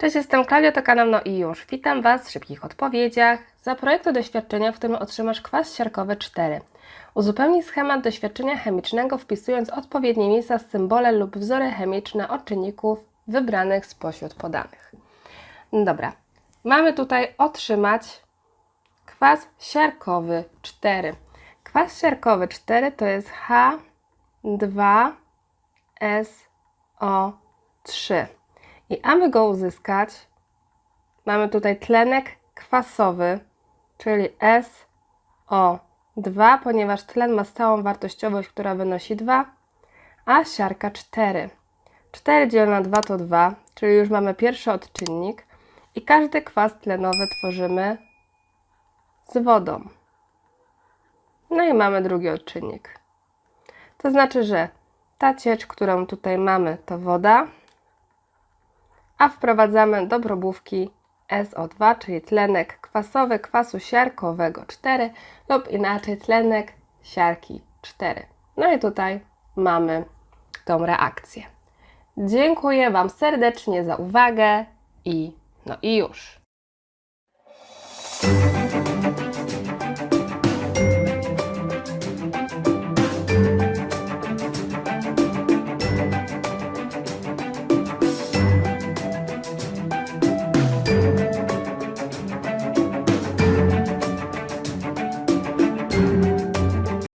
Cześć, jestem Klaudia, to kanał No i już. Witam Was w szybkich odpowiedziach. Za projektu doświadczenia, w którym otrzymasz kwas siarkowy 4. Uzupełnij schemat doświadczenia chemicznego wpisując odpowiednie miejsca, symbole lub wzory chemiczne od czynników wybranych spośród podanych. Dobra, mamy tutaj otrzymać kwas siarkowy 4. Kwas siarkowy 4 to jest H2SO3. I aby go uzyskać, mamy tutaj tlenek kwasowy, czyli SO2, ponieważ tlen ma stałą wartościowość, która wynosi 2, a siarka 4. 4 dzielone na 2 to 2, czyli już mamy pierwszy odczynnik i każdy kwas tlenowy tworzymy z wodą. No i mamy drugi odczynnik. To znaczy, że ta ciecz, którą tutaj mamy, to woda, a wprowadzamy do probówki SO2, czyli tlenek kwasowy kwasu siarkowego 4 lub inaczej tlenek siarki 4. No i tutaj mamy tą reakcję. Dziękuję Wam serdecznie za uwagę i no i już.